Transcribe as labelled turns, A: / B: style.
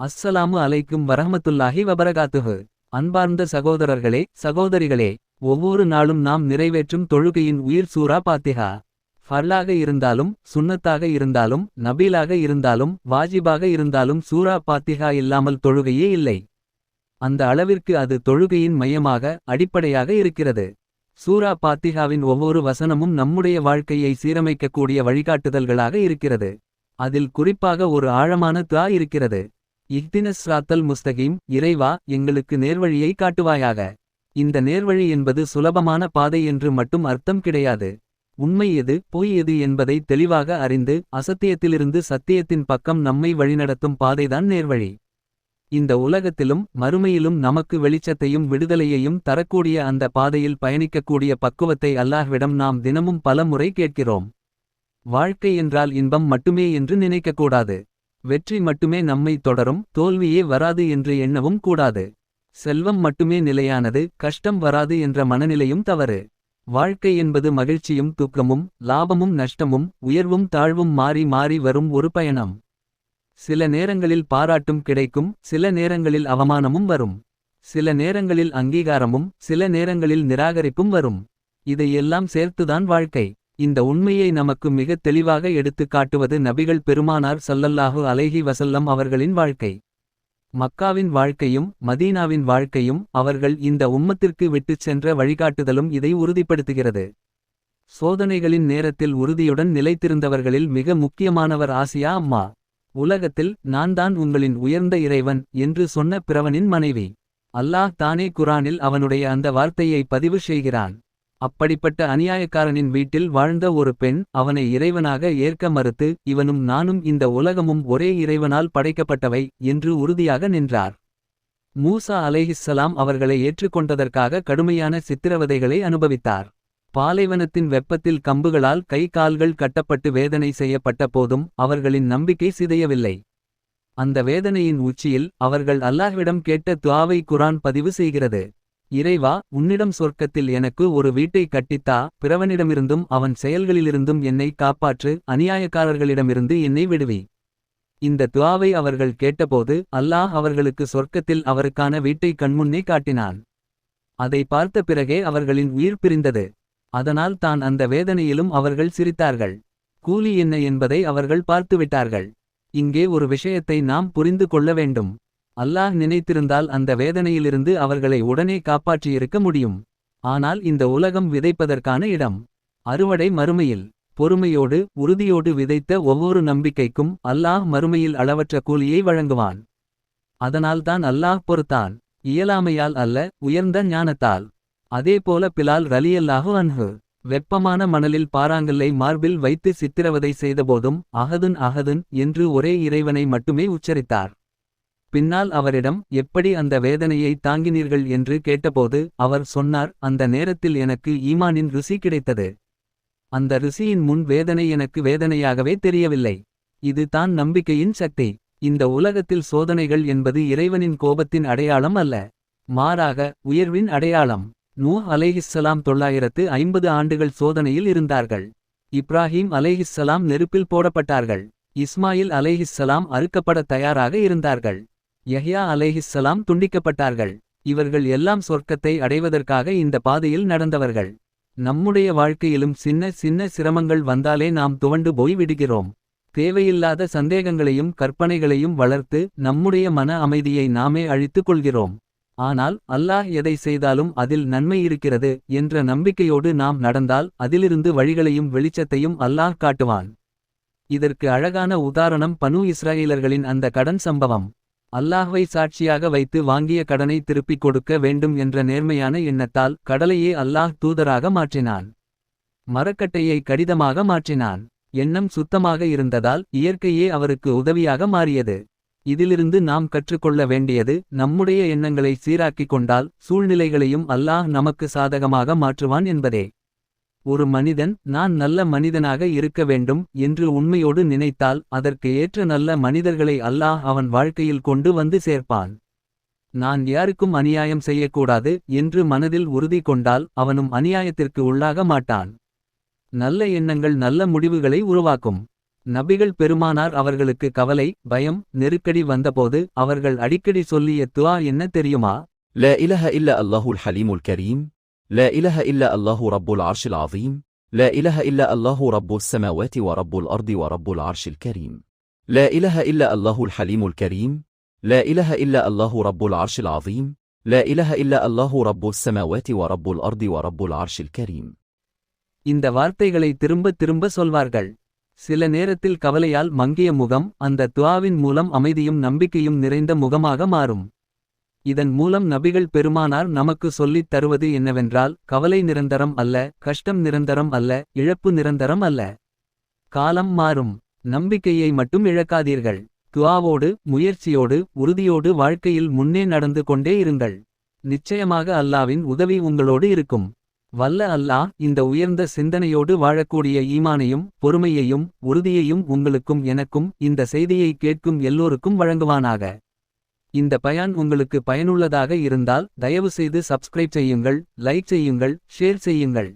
A: அஸ்ஸலாமு அலைக்கும் வரஹமத்துல்லாஹி வபரகாத்துஹு. அன்பார்ந்த சகோதரர்களே சகோதரிகளே ஒவ்வொரு நாளும் நாம் நிறைவேற்றும் தொழுகையின் உயிர் சூரா பாத்திஹா ஃபர்லாக இருந்தாலும் சுன்னத்தாக இருந்தாலும் நபீலாக இருந்தாலும் வாஜிபாக இருந்தாலும் சூரா பாத்திஹா இல்லாமல் தொழுகையே இல்லை. அந்த அளவிற்கு அது தொழுகையின் மையமாக அடிப்படையாக இருக்கிறது. சூரா பாத்திகாவின் ஒவ்வொரு வசனமும் நம்முடைய வாழ்க்கையை சீரமைக்கக்கூடிய வழிகாட்டுதல்களாக இருக்கிறது. அதில் குறிப்பாக ஒரு ஆழமான துவா இருக்கிறது. இஹ்தினஸ்ராத்தல் முஸ்தகீம் இறைவா எங்களுக்கு நேர்வழியை காட்டுவாயாக. இந்த நேர்வழி என்பது சுலபமான பாதை என்று மட்டும் அர்த்தம் கிடையாது. உண்மை எது பொய் எது என்பதை தெளிவாக அறிந்து அசத்தியத்திலிருந்து சத்தியத்தின் பக்கம் நம்மை வழிநடத்தும் பாதைதான் நேர்வழி. இந்த உலகத்திலும் மறுமையிலும் நமக்கு வெளிச்சத்தையும் விடுதலையையும் தரக்கூடிய அந்த பாதையில் பயணிக்கக்கூடிய பக்குவத்தை அல்லாஹ்விடம் நாம் தினமும் பல முறை கேட்கிறோம். வாழ்க்கை என்றால் இன்பம் மட்டுமே என்று நினைக்கக்கூடாது. வெற்றி மட்டுமே நம்மை தொடரும் தோல்வியே வராது என்று எண்ணவும் கூடாது. செல்வம் மட்டுமே நிலையானது கஷ்டம் வராது என்ற மனநிலையும் தவறு. வாழ்க்கை என்பது மகிழ்ச்சியும் துக்கமும் லாபமும் நஷ்டமும் உயர்வும் தாழ்வும் மாறி மாறி வரும் ஒரு பயணம். சில நேரங்களில் பாராட்டும் கிடைக்கும் சில நேரங்களில் அவமானமும் வரும். சில நேரங்களில் அங்கீகாரமும் சில நேரங்களில் நிராகரிப்பும் வரும். இதையெல்லாம் சேர்த்துதான் வாழ்க்கை. இந்த உண்மையை நமக்கு மிகத் தெளிவாக எடுத்துக் காட்டுவது நபிகள் பெருமானார் சல்லல்லாஹு அலைஹி வசல்லம் அவர்களின் வாழ்க்கை. மக்காவின் வாழ்க்கையும் மதீனாவின் வாழ்க்கையும் அவர்கள் இந்த உம்மத்திற்கு விட்டுச் சென்ற வழிகாட்டுதலும் இதை உறுதிப்படுத்துகிறது. சோதனைகளின் நேரத்தில் உறுதியுடன் நிலைத்திருந்தவர்களில் மிக முக்கியமானவர் ஆசியா அம்மா. உலகத்தில் நான் தான் உங்களின் உயர்ந்த இறைவன் என்று சொன்ன பிறவனின் மனைவி. அல்லாஹ் தானே குரானில் அவனுடைய அந்த வார்த்தையை பதிவு செய்கிறான். அப்படிப்பட்ட அநியாயக்காரனின் வீட்டில் வாழ்ந்த ஒரு பெண் அவனை இறைவனாக ஏற்க மறுத்து இவனும் நானும் இந்த உலகமும் ஒரே இறைவனால் படைக்கப்பட்டவை என்று உறுதியாக நின்றார். மூசா அலேஹிஸ்ஸலாம் அவர்களை ஏற்றுக்கொண்டதற்காக கடுமையான சித்திரவதைகளை அனுபவித்தார். பாலைவனத்தின் வெப்பத்தில் கம்புகளால் கை கால்கள் கட்டப்பட்டு வேதனை செய்யப்பட்ட போதும் அவர்களின் நம்பிக்கை சிதையவில்லை. அந்த வேதனையின் உச்சியில் அவர்கள் அல்லாஹ்விடம் கேட்ட துவாவை குரான் பதிவு செய்கிறது. இறைவா உன்னிடம் சொர்க்கத்தில் எனக்கு ஒரு வீட்டை கட்டித்தா பிறவனிடமிருந்தும் அவன் செயல்களிலிருந்தும் என்னை காப்பாற்று அநியாயக்காரர்களிடமிருந்து என்னை விடுவி. இந்த துவாவை அவர்கள் கேட்டபோது அல்லாஹ் அவர்களுக்கு சொர்க்கத்தில் அவருக்கான வீட்டை கண்முன்னே காட்டினான். அதை பார்த்த பிறகே அவர்களின் உயிர் பிரிந்தது. அதனால் தான் அந்த வேதனையிலும் அவர்கள் சிரித்தார்கள். கூலி என்ன என்பதை அவர்கள் பார்த்துவிட்டார்கள். இங்கே ஒரு விஷயத்தை நாம் புரிந்து கொள்ள வேண்டும். அல்லாஹ் நினைத்திருந்தால் அந்த வேதனையிலிருந்து அவர்களை உடனே காப்பாற்றியிருக்க முடியும். ஆனால் இந்த உலகம் விதைப்பதற்கான இடம். அறுவடை மறுமையில். பொறுமையோடு உறுதியோடு விதைத்த ஒவ்வொரு நம்பிக்கைக்கும் அல்லாஹ் மறுமையில் அளவற்ற கூலியை வழங்குவான். அதனால்தான் அல்லாஹ் பொறுத்தான். இயலாமையால் அல்ல உயர்ந்த ஞானத்தால். அதேபோல பிலால் ரலியல்லாஹு அன்ஹு. வெப்பமான மணலில் பாறாங்கல்லை மார்பில் வைத்து சித்திரவதை செய்தபோதும் அகதுன் அகதுன் என்று ஒரே இறைவனை மட்டுமே உச்சரித்தார். பின்னால் அவரிடம் எப்படி அந்த வேதனையை தாங்கினீர்கள்? என்று கேட்டபோது அவர் சொன்னார் அந்த நேரத்தில் எனக்கு ஈமானின் ருசி கிடைத்தது. அந்த ருசியின் முன் வேதனை எனக்கு வேதனையாகவே தெரியவில்லை. இது தான் நம்பிக்கையின் சக்தி. இந்த உலகத்தில் சோதனைகள் என்பது இறைவனின் கோபத்தின் அடையாளம் அல்ல. மாறாக உயர்வின் அடையாளம். நூ அலைஹிஸ்ஸலாம் தொள்ளாயிரத்து ஐம்பது ஆண்டுகள் சோதனையில் இருந்தார்கள். இப்ராஹீம் அலைஹிஸ்ஸலாம் நெருப்பில் போடப்பட்டார்கள். இஸ்மாயில் அலைஹிஸ்ஸலாம் அறுக்கப்பட தயாராக இருந்தார்கள். யஹ்யா அலைஹிஸ்ஸலாம் துண்டிக்கப்பட்டார்கள். இவர்கள் எல்லாம் சொர்க்கத்தை அடைவதற்காக இந்த பாதையில் நடந்தவர்கள். நம்முடைய வாழ்க்கையிலும் சின்ன சின்ன சிரமங்கள் வந்தாலே நாம் துவண்டு போய் விடுகிறோம். தேவையில்லாத சந்தேகங்களையும் கற்பனைகளையும் வளர்த்து நம்முடைய மன அமைதியை நாமே அழித்துக் கொள்கிறோம். ஆனால் அல்லாஹ் எதை செய்தாலும் அதில் நன்மை இருக்கிறது என்ற நம்பிக்கையோடு நாம் நடந்தால் அதிலிருந்து வழிகளையும் வெளிச்சத்தையும் அல்லாஹ் காட்டுவான். இதற்கு அழகான உதாரணம் பனு இஸ்ராயேலர்களின் அந்த கடன் சம்பவம். அல்லாஹ்வை சாட்சியாக வைத்து வாங்கிய கடனை திருப்பிக் கொடுக்க வேண்டும் என்ற நேர்மையான எண்ணத்தால் கடலையே அல்லாஹ் தூதராக மாற்றினான். மரக்கட்டையை கடிதமாக மாற்றினான். எண்ணம் சுத்தமாக இருந்ததால் இயற்கையே அவருக்கு உதவியாக மாறியது. இதிலிருந்து நாம் கற்றுக்கொள்ள வேண்டியது நம்முடைய எண்ணங்களை சீராக்கிக் கொண்டால் சூழ்நிலைகளையும் அல்லாஹ் நமக்கு சாதகமாக மாற்றுவான் என்பதே. ஒரு மனிதன் நான் நல்ல மனிதனாக இருக்க வேண்டும் என்று உண்மையோடு நினைத்தால் அதற்கு ஏற்ற நல்ல மனிதர்களை அல்லாஹ் அவன் வாழ்க்கையில் கொண்டு வந்து சேர்ப்பான் நான் யாருக்கும் அநியாயம் செய்யக்கூடாது என்று மனதில் உறுதி கொண்டால் அவனும் அநியாயத்திற்கு உள்ளாக மாட்டான் நல்ல எண்ணங்கள் நல்ல முடிவுகளை உருவாக்கும் நபிகள் பெருமானார் அவர்களுக்கு கவலை பயம் நெருக்கடி வந்தபோது அவர்கள் அடிக்கடி சொல்லிய துஆ என்ன தெரியுமா
B: لا إله إلا الله الحليم الكريم لا إله إلا الله رب العرش العظيم لا إله إلا الله رب السماوات ورب الأرض ورب العرش الكريم لا إله إلا الله الحليم الكريم لا إله إلا الله رب العرش العظيم لا إله إلا الله رب السماوات ورب الأرض ورب العرش الكريم
A: இந்த வார்த்தைகளை திரும்ப திரும்ப சொல்வார்கள் சில நேரத்தில் கவலையால் மங்கிய முகம் அந்த துஆவின் மூலம் அமைதியும் நம்பிக்கையும் நிறைந்த முகமாக மாறும் இதன் மூலம் நபிகள் பெருமானார் நமக்கு சொல்லித் தருவது என்னவென்றால் கவலை நிரந்தரம் அல்ல கஷ்டம் நிரந்தரம் அல்ல இழப்பு நிரந்தரம் அல்ல. காலம் மாறும். நம்பிக்கையை மட்டும் இழக்காதீர்கள். துவாவோடு முயற்சியோடு உறுதியோடு வாழ்க்கையில் முன்னே நடந்து கொண்டே இருங்கள். நிச்சயமாக அல்லாவின் உதவி உங்களோடு இருக்கும். வல்ல அல்லாஹ் இந்த உயர்ந்த சிந்தனையோடு வாழக்கூடிய ஈமானையும் பொறுமையையும் உறுதியையும் உங்களுக்கும் எனக்கும் இந்த செய்தியை கேட்கும் எல்லோருக்கும் வழங்குவானாக. இந்த பயன் உங்களுக்கு பயனுள்ளதாக இருந்தால் தயவுசெய்து சப்ஸ்கிரைப் செய்யுங்கள் லைக் செய்யுங்கள் ஷேர் செய்யுங்கள்.